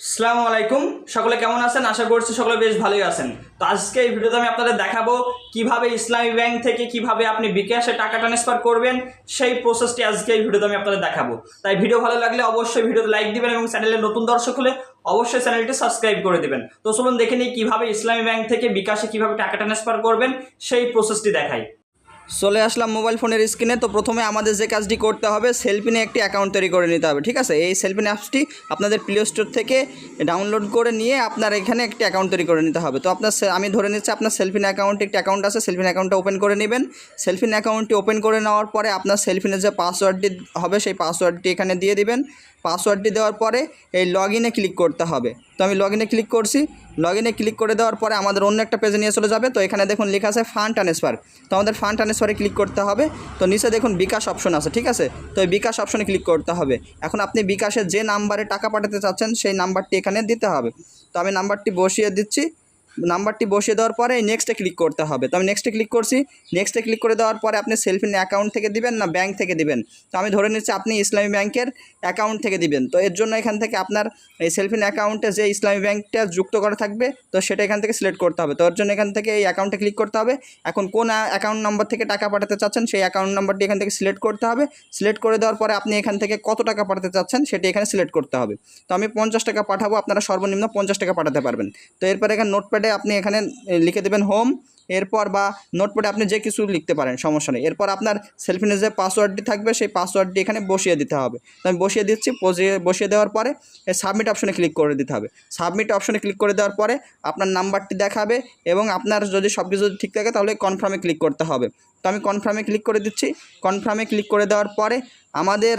আসসালামু আলাইকুম। সকলে কেমন আছেন? আশা করছি সকলে বেশ ভালোই আছেন। তো আজকে এই ভিডিওতে আমি আপনাদের দেখাবো কীভাবে ইসলামী ব্যাংক থেকে কীভাবে আপনি বিকাশে টাকা ট্রান্সফার করবেন, সেই প্রসেসটি আজকে এই ভিডিওতে আমি আপনাদের দেখাবো। তাই ভিডিও ভালো লাগলে অবশ্যই ভিডিওতে লাইক দিবেন এবং চ্যানেলে নতুন দর্শক হলে অবশ্যই চ্যানেলটি সাবস্ক্রাইব করে দিবেন। তো চলুন দেখে নিই কীভাবে ইসলামী ব্যাংক থেকে বিকাশে কীভাবে টাকা ট্রান্সফার করবেন, সেই প্রসেসটি দেখাই। চলে আসলাম মোবাইল ফোনের স্ক্রিনে। তো প্রথমে আমাদের যে কাজটি করতে হবে, সেলফিনে একটি অ্যাকাউন্ট তৈরি করে নিতে হবে, ঠিক আছে? এই সেলফিন অ্যাপসটি আপনাদের প্লে স্টোর থেকে ডাউনলোড করে নিয়ে আপনার এখানে একটি অ্যাকাউন্ট তৈরি করে নিতে হবে। তো আপনার আমি ধরে নিচ্ছি আপনার সেলফিন অ্যাকাউন্টে একটি অ্যাকাউন্ট আছে, সেলফিন অ্যাকাউন্টটা ওপেন করে নেবেন। সেলফিন অ্যাকাউন্টটি ওপেন করে নেওয়ার পরে আপনার সেলফিনের যে পাসওয়ার্ডটি হবে, সেই পাসওয়ার্ডটি এখানে দিয়ে দিবেন। পাসওয়ার্ডটি দেওয়ার পরে এই লগ ক্লিক করতে হবে। তো আমি লগ ইনে ক্লিক করছি। লগ ইনে ক্লিক করে দেওয়ার পরে আমাদের অন্য একটা পেজে নিয়ে চলে যাবে। তো এখানে দেখুন লেখা আছে ফান্ড ট্রান্সফার তো আমাদের ফান্ড ট্রান্সফারে ক্লিক করতে হবে। তো নিচে দেখুন বিকাশ অপশন আছে, ঠিক আছে? তো এই বিকাশ অপশনে ক্লিক করতে হবে। এখন আপনি বিকাশের যে নাম্বারে টাকা পাঠাতে চাচ্ছেন, সেই নাম্বারটি এখানে দিতে হবে। তো আমি নাম্বারটি বসিয়ে দিচ্ছি। নাম্বারটি বসিয়ে দেওয়ার পরে নেক্সটে ক্লিক করতে হবে। তো আমি নেক্সটে ক্লিক করছি। নেক্সটে ক্লিক করে দেওয়ার পরে আপনি সেলফিন অ্যাকাউন্ট থেকে দিবেন না ব্যাংক থেকে দিবেন? তো আমি ধরে নিচ্ছি আপনি ইসলামী ব্যাংকের অ্যাকাউন্ট থেকে দিবেন। তো এর জন্য এখান থেকে আপনার এই সেলফিন অ্যাকাউন্টে যে ইসলামী ব্যাংকটা যুক্ত করা থাকবে, তো সেটা এখান থেকে সিলেক্ট করতে হবে। তো ওর জন্য এখান থেকে এই অ্যাকাউন্টে ক্লিক করতে হবে। এখন কোন অ্যাকাউন্ট নাম্বার থেকে টাকা পাঠাতে চাচ্ছেন, সেই অ্যাকাউন্ট নাম্বারটি এখান থেকে সিলেক্ট করতে হবে। সিলেক্ট করে দেওয়ার পরে আপনি এখান থেকে কত টাকা পাঠাতে চাচ্ছেন, সেটি এখানে সিলেক্ট করতে হবে। তো আমি পঞ্চাশ টাকা পাঠাবো, আপনারা সর্বনিম্ন পঞ্চাশ টাকা পাঠাতে পারবেন। তো এরপরে এখানে নোটপ্যাডে আপনি এখানে লিখে দেবেন হোম এরপর বা নোটপ্যাডে আপনি যে কিছু লিখতে পারেন, সমস্যা নেই। এরপর আপনার সেলফিনের যে পাসওয়ার্ডটি থাকবে, সেই পাসওয়ার্ডটি এখানে বসিয়ে দিতে হবে। তো আমি বসিয়ে দিচ্ছি, বসিয়ে বসিয়ে দেওয়ার পরে সাবমিট অপশনে ক্লিক করে দিতে হবে। সাবমিট অপশনে ক্লিক করে দেওয়ার পরে আপনার নাম্বারটি দেখাবে এবং আপনার যদি সব কিছু যদি ঠিক থাকে, তাহলে কনফার্মে ক্লিক করতে হবে। তো আমি কনফার্মে ক্লিক করে দিচ্ছি। কনফার্মে ক্লিক করে দেওয়ার পরে আমাদের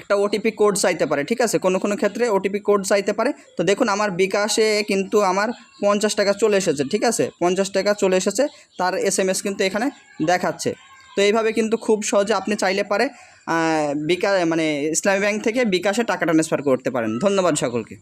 একটা ওটিপি কোড চাইতে পারে, ঠিক আছে? কোনো কোনো ক্ষেত্রে ওটিপি কোড চাইতে পারে। তো দেখুন, আমার বিকাশে কিন্তু আমার পঞ্চাশ টাকা চলে এসেছে, ঠিক আছে? পঞ্চাশ টাকা চলে এসেছে, তার এস কিন্তু এখানে দেখাচ্ছে। তো এইভাবে কিন্তু খুব সহজে আপনি চাইলে পারে বিকা মানে ইসলামী ব্যাংক থেকে বিকাশে টাকা ট্রান্সফার করতে পারেন। ধন্যবাদ সকলকে।